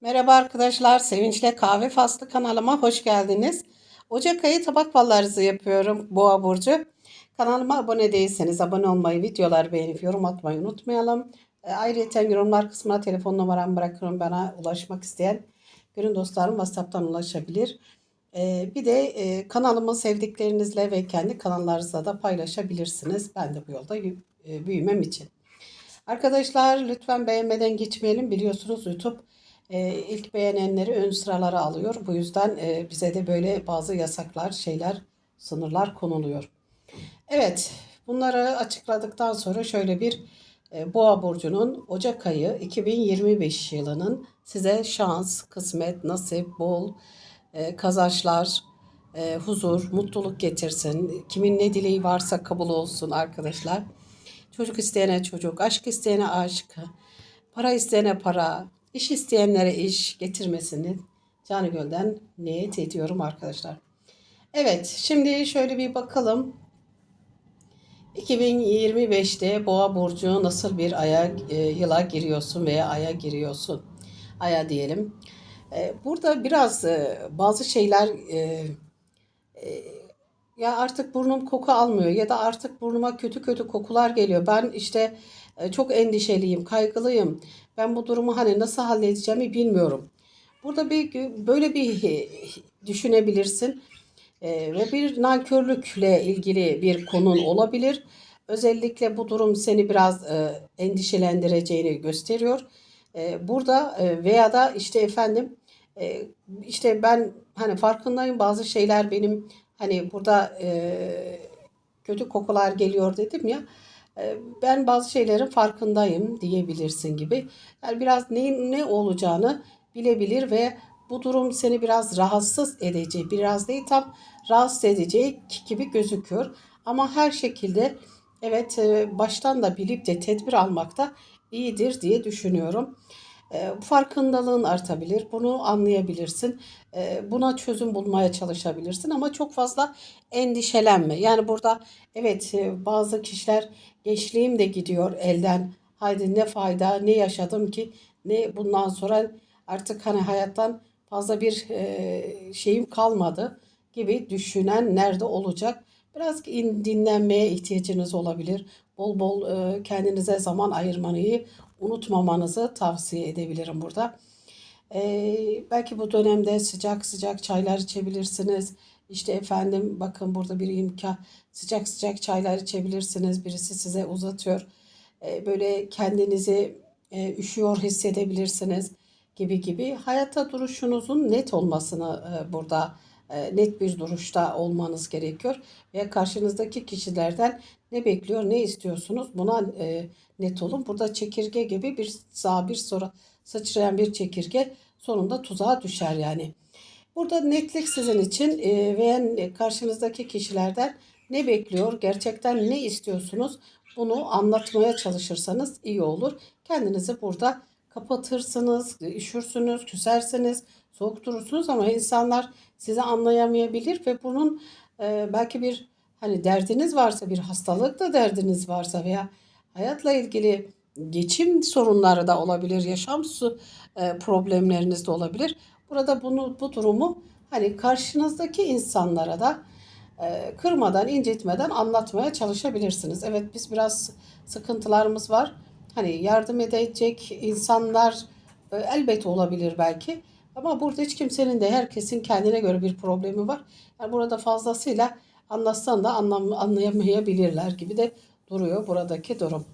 Merhaba arkadaşlar, Sevinçle Kahve Faslı kanalıma hoş geldiniz. Ocak ayı tabak ballarızı yapıyorum Boğa Burcu. Kanalıma abone değilseniz abone olmayı, videoları beğenip yorum atmayı unutmayalım. E, Ayrıca yorumlar kısmına telefon numaramı bırakıyorum bana ulaşmak isteyen. Gönül dostlarım WhatsApp'tan ulaşabilir. E, Bir de e, kanalımı sevdiklerinizle ve kendi kanallarınızla da paylaşabilirsiniz. Ben de bu yolda e, büyümem için. Arkadaşlar lütfen beğenmeden geçmeyelim. Biliyorsunuz YouTube e, ilk beğenenleri ön sıralara alıyor. Bu yüzden e, bize de böyle bazı yasaklar, şeyler, sınırlar konuluyor. Evet, bunları açıkladıktan sonra şöyle bir e, Boğa burcunun Ocak ayı 2025 yılının size şans, kısmet, nasip, bol e, kazançlar, e, huzur, mutluluk getirsin. Kimin ne dileği varsa kabul olsun arkadaşlar. Çocuk isteyene çocuk, aşk isteyene aşk, para isteyene para, iş isteyenlere iş getirmesini canı gölden niyet ediyorum arkadaşlar. Evet, şimdi şöyle bir bakalım. 2025'te Boğa burcu nasıl bir aya e, yıla giriyorsun veya aya giriyorsun? Aya diyelim. E, burada biraz e, bazı şeyler e, e, ya artık burnum koku almıyor ya da artık burnuma kötü kötü kokular geliyor. Ben işte e, çok endişeliyim, kaygılıyım. Ben bu durumu hani nasıl halledeceğimi bilmiyorum. Burada bir böyle bir düşünebilirsin. E, ve bir nankörlükle ilgili bir konun olabilir. Özellikle bu durum seni biraz e, endişelendireceğini gösteriyor. E, burada e, veya da işte efendim e, işte ben hani farkındayım bazı şeyler benim hani burada e, kötü kokular geliyor dedim ya. E, ben bazı şeylerin farkındayım diyebilirsin gibi. Yani biraz neyin ne olacağını bilebilir ve bu durum seni biraz rahatsız edecek. Biraz değil tam rahatsız edecek gibi gözüküyor. Ama her şekilde evet e, baştan da bilip de tedbir almak da iyidir diye düşünüyorum. E, farkındalığın artabilir. Bunu anlayabilirsin. E, buna çözüm bulmaya çalışabilirsin ama çok fazla endişelenme. Yani burada evet e, bazı kişiler gençliğim de gidiyor elden. Haydi ne fayda ne yaşadım ki ne bundan sonra artık hani hayattan fazla bir e, şeyim kalmadı gibi düşünen nerede olacak? Biraz dinlenmeye ihtiyacınız olabilir. Bol bol e, kendinize zaman ayırmayı unutmamanızı tavsiye edebilirim burada. E, belki bu dönemde sıcak sıcak çaylar içebilirsiniz. İşte efendim bakın burada bir imkan sıcak sıcak çaylar içebilirsiniz. Birisi size uzatıyor. E, böyle kendinizi e, üşüyor hissedebilirsiniz gibi gibi. Hayatta duruşunuzun net olmasını e, burada e, net bir duruşta olmanız gerekiyor. Ve karşınızdaki kişilerden ne bekliyor, ne istiyorsunuz buna e, net olun. Burada çekirge gibi bir sağ bir sonra sıçrayan bir çekirge sonunda tuzağa düşer yani. Burada netlik sizin için e, veya karşınızdaki kişilerden ne bekliyor, gerçekten ne istiyorsunuz bunu anlatmaya çalışırsanız iyi olur. Kendinizi burada kapatırsınız, üşürsünüz, küsersiniz, soğuk durursunuz ama insanlar sizi anlayamayabilir ve bunun e, belki bir hani derdiniz varsa, bir hastalık da derdiniz varsa veya hayatla ilgili geçim sorunları da olabilir, yaşam su e, problemleriniz de olabilir. Burada bunu bu durumu hani karşınızdaki insanlara da e, kırmadan, incitmeden anlatmaya çalışabilirsiniz. Evet biz biraz sıkıntılarımız var. Hani yardım edecek insanlar e, elbette olabilir belki. Ama burada hiç kimsenin de herkesin kendine göre bir problemi var. Yani burada fazlasıyla anlatsan da anlam anlayamayabilirler gibi de duruyor buradaki durum.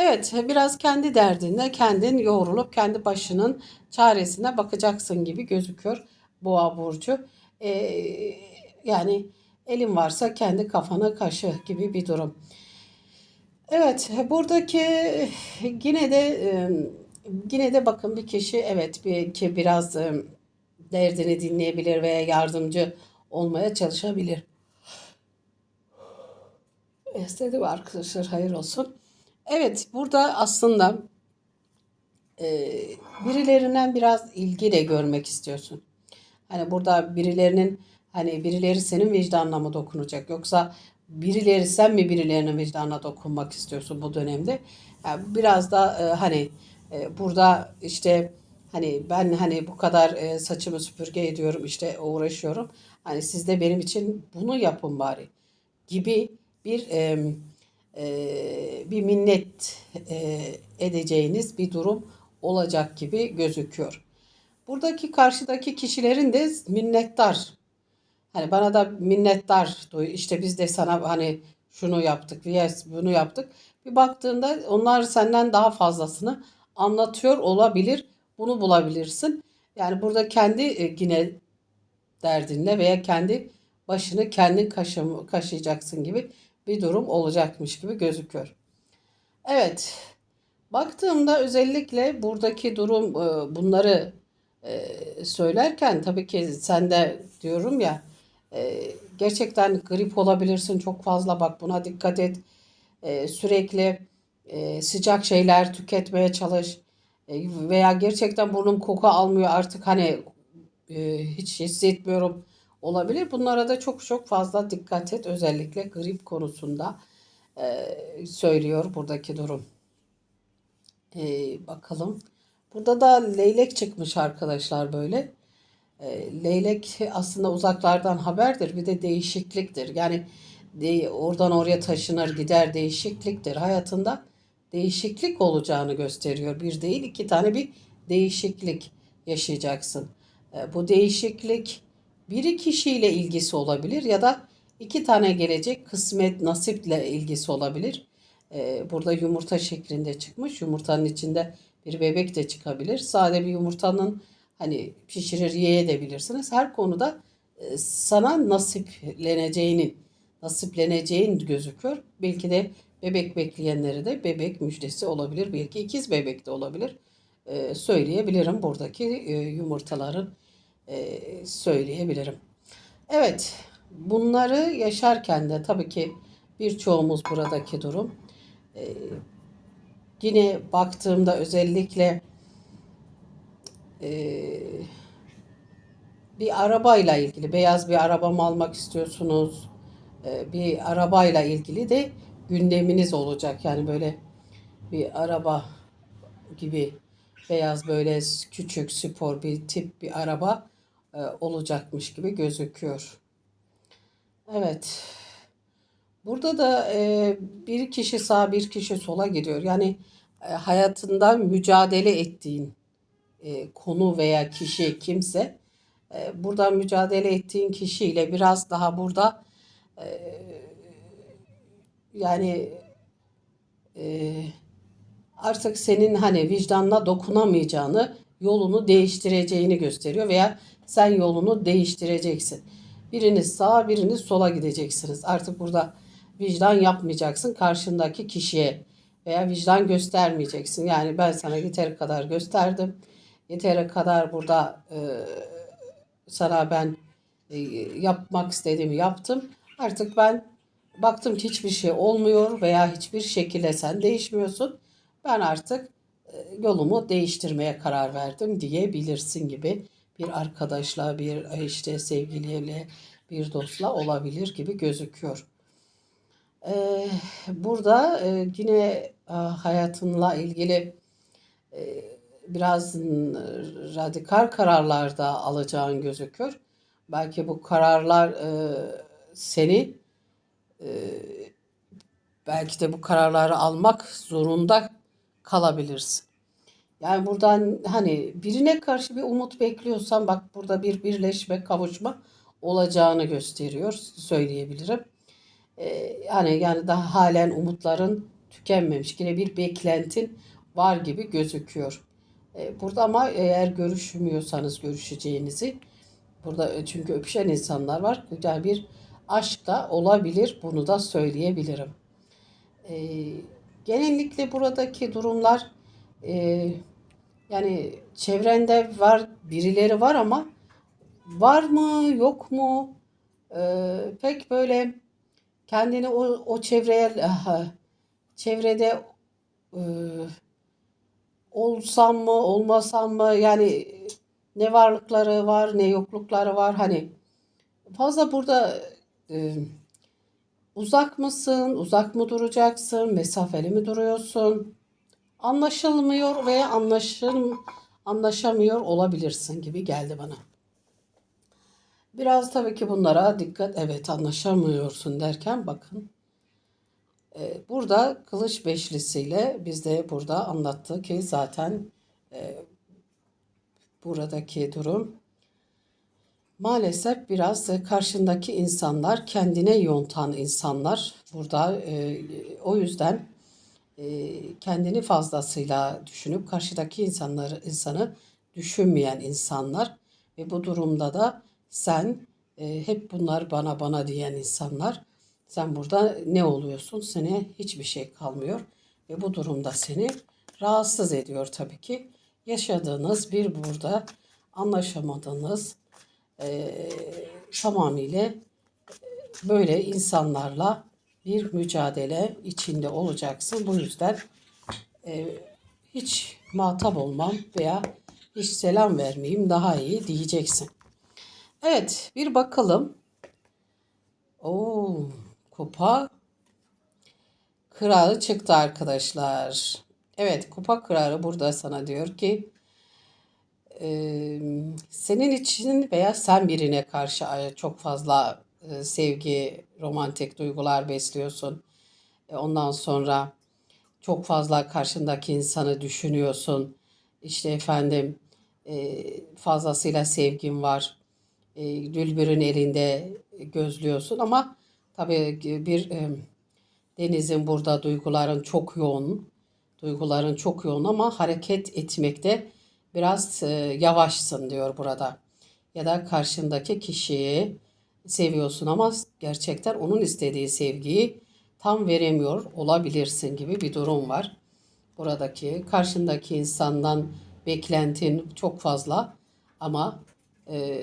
Evet, biraz kendi derdinde kendin yoğrulup kendi başının çaresine bakacaksın gibi gözüküyor Boğa burcu. Ee, yani elin varsa kendi kafana kaşı gibi bir durum. Evet, buradaki yine de yine de bakın bir kişi evet bir ki biraz derdini dinleyebilir veya yardımcı olmaya çalışabilir. İstedim arkadaşlar hayır olsun. Evet burada aslında e, birilerinden biraz ilgi de görmek istiyorsun. Hani burada birilerinin hani birileri senin vicdanına mı dokunacak yoksa birileri sen mi birilerinin vicdanına dokunmak istiyorsun bu dönemde? Yani biraz da e, hani e, burada işte Hani ben hani bu kadar e, saçımı süpürge ediyorum işte uğraşıyorum. Hani siz de benim için bunu yapın bari gibi bir e, bir minnet e, edeceğiniz bir durum olacak gibi gözüküyor. Buradaki karşıdaki kişilerin de minnettar. Hani bana da minnettar işte biz de sana hani şunu yaptık, yes, bunu yaptık. Bir baktığında onlar senden daha fazlasını anlatıyor olabilir. Bunu bulabilirsin. Yani burada kendi e, yine derdinle veya kendi başını kendin kaşıyacaksın gibi bir durum olacakmış gibi gözüküyor. Evet, baktığımda özellikle buradaki durum e, bunları e, söylerken tabii ki sen de diyorum ya e, gerçekten grip olabilirsin çok fazla bak buna dikkat et. Sürekli sıcak şeyler tüketmeye çalış. Veya gerçekten burnum koku almıyor artık hani hiç hissetmiyorum olabilir. Bunlara da çok çok fazla dikkat et. Özellikle grip konusunda e, söylüyor buradaki durum. E, bakalım. Burada da leylek çıkmış arkadaşlar böyle. E, leylek aslında uzaklardan haberdir. Bir de değişikliktir. Yani de, oradan oraya taşınır gider değişikliktir. Hayatında değişiklik olacağını gösteriyor. Bir değil iki tane bir değişiklik yaşayacaksın. E, bu değişiklik biri kişiyle ilgisi olabilir ya da iki tane gelecek kısmet nasiple ilgisi olabilir. E, burada yumurta şeklinde çıkmış. Yumurtanın içinde bir bebek de çıkabilir. Sade bir yumurtanın hani pişirir yiyebilirsiniz. Her konuda e, sana nasipleneceğinin nasipleneceğin gözüküyor. Belki de bebek bekleyenlere de bebek müjdesi olabilir. Belki ikiz bebek de olabilir. Ee, söyleyebilirim buradaki e, yumurtaların e, söyleyebilirim. Evet bunları yaşarken de tabii ki birçoğumuz buradaki durum. Ee, yine baktığımda özellikle e, bir arabayla ilgili beyaz bir araba mı almak istiyorsunuz? Ee, bir arabayla ilgili de gündeminiz olacak. Yani böyle bir araba gibi beyaz böyle küçük spor bir tip bir araba e, olacakmış gibi gözüküyor. Evet. Burada da e, bir kişi sağa bir kişi sola gidiyor. Yani e, hayatında mücadele ettiğin konu veya kişi kimse burada mücadele ettiğin kişiyle biraz daha burada yani artık senin hani vicdanına dokunamayacağını, yolunu değiştireceğini gösteriyor veya sen yolunu değiştireceksin. Biriniz sağa, biriniz sola gideceksiniz. Artık burada vicdan yapmayacaksın karşındaki kişiye veya vicdan göstermeyeceksin. Yani ben sana yeteri kadar gösterdim. Yeteri kadar burada e, sana ben e, yapmak istediğimi yaptım. Artık ben baktım ki hiçbir şey olmuyor veya hiçbir şekilde sen değişmiyorsun. Ben artık e, yolumu değiştirmeye karar verdim diyebilirsin gibi bir arkadaşla, bir e, işte sevgiliyle, bir dostla olabilir gibi gözüküyor. Ee, burada e, yine e, hayatınla ilgili e, biraz radikal kararlar da alacağın gözüküyor. Belki bu kararlar e, seni e, belki de bu kararları almak zorunda kalabilirsin. Yani buradan hani birine karşı bir umut bekliyorsan bak burada bir birleşme, kavuşma olacağını gösteriyor söyleyebilirim. Ee, yani yani daha halen umutların tükenmemiş. Yine bir beklentin var gibi gözüküyor. Ee, burada ama eğer görüşmüyorsanız görüşeceğinizi burada çünkü öpüşen insanlar var. Yani bir aşk da olabilir. Bunu da söyleyebilirim. Ee, genellikle buradaki durumlar e, yani çevrende var birileri var ama var mı yok mu? Ee, pek böyle kendini o, o çevreye çevrede e, olsam mı olmasam mı? Yani ne varlıkları var ne yoklukları var? Hani fazla burada e, uzak mısın uzak mı duracaksın mesafeli mi duruyorsun anlaşılmıyor veya anlaşıl anlaşamıyor olabilirsin gibi geldi bana. Biraz tabii ki bunlara dikkat. Evet anlaşamıyorsun derken bakın. Ee, burada kılıç beşlisiyle bizde burada anlattı ki zaten e, buradaki durum maalesef biraz e, karşındaki insanlar kendine yontan insanlar. Burada e, o yüzden e, kendini fazlasıyla düşünüp karşıdaki insanları insanı düşünmeyen insanlar ve bu durumda da sen hep bunlar bana bana diyen insanlar sen burada ne oluyorsun? Sene hiçbir şey kalmıyor ve bu durumda seni rahatsız ediyor tabii ki. Yaşadığınız bir burada anlaşamadığınız e, tamamıyla böyle insanlarla bir mücadele içinde olacaksın. Bu yüzden e, hiç muhatap olmam veya hiç selam vermeyeyim daha iyi diyeceksin. Evet bir bakalım. Oo, kupa kralı çıktı arkadaşlar. Evet kupa kralı burada sana diyor ki e, senin için veya sen birine karşı çok fazla e, sevgi, romantik duygular besliyorsun. E, ondan sonra çok fazla karşındaki insanı düşünüyorsun. İşte efendim e, fazlasıyla sevgin var. Dülbür'ün elinde gözlüyorsun ama tabii bir Deniz'in burada duyguların çok yoğun. Duyguların çok yoğun ama hareket etmekte biraz yavaşsın diyor burada. Ya da karşındaki kişiyi seviyorsun ama gerçekten onun istediği sevgiyi tam veremiyor olabilirsin gibi bir durum var. Buradaki karşındaki insandan beklentin çok fazla ama e,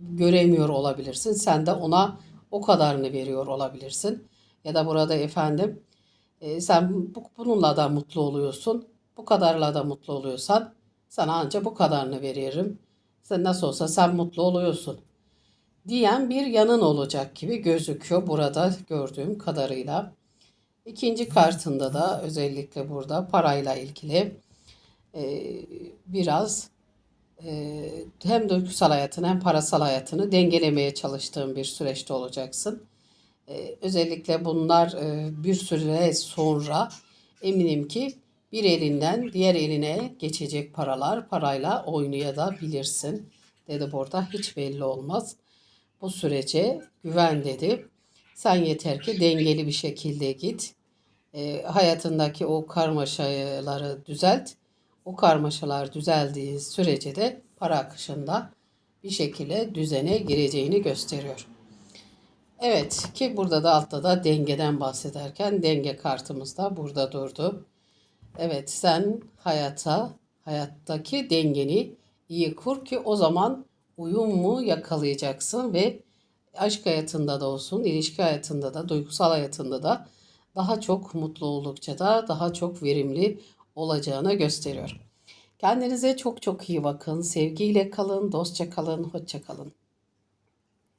göremiyor olabilirsin. Sen de ona o kadarını veriyor olabilirsin. Ya da burada efendim e, sen bu, bununla da mutlu oluyorsun. Bu kadarla da mutlu oluyorsan sana ancak bu kadarını veririm. Sen nasıl olsa sen mutlu oluyorsun diyen bir yanın olacak gibi gözüküyor burada gördüğüm kadarıyla. İkinci kartında da özellikle burada parayla ilgili e, biraz e, hem duygusal hayatını hem parasal hayatını dengelemeye çalıştığın bir süreçte olacaksın. E, özellikle bunlar e, bir süre sonra eminim ki bir elinden diğer eline geçecek paralar parayla oynayabilirsin dedi burada hiç belli olmaz. Bu sürece güven dedi. Sen yeter ki dengeli bir şekilde git. E, hayatındaki o karmaşaları düzelt. O karmaşalar düzeldiği sürece de para akışında bir şekilde düzene gireceğini gösteriyor. Evet ki burada da altta da dengeden bahsederken denge kartımız da burada durdu. Evet sen hayata, hayattaki dengeni iyi kur ki o zaman uyum mu yakalayacaksın ve aşk hayatında da olsun, ilişki hayatında da, duygusal hayatında da daha çok mutlu oldukça da daha çok verimli olacağını gösteriyor. Kendinize çok çok iyi bakın. Sevgiyle kalın, dostça kalın, hoşça kalın.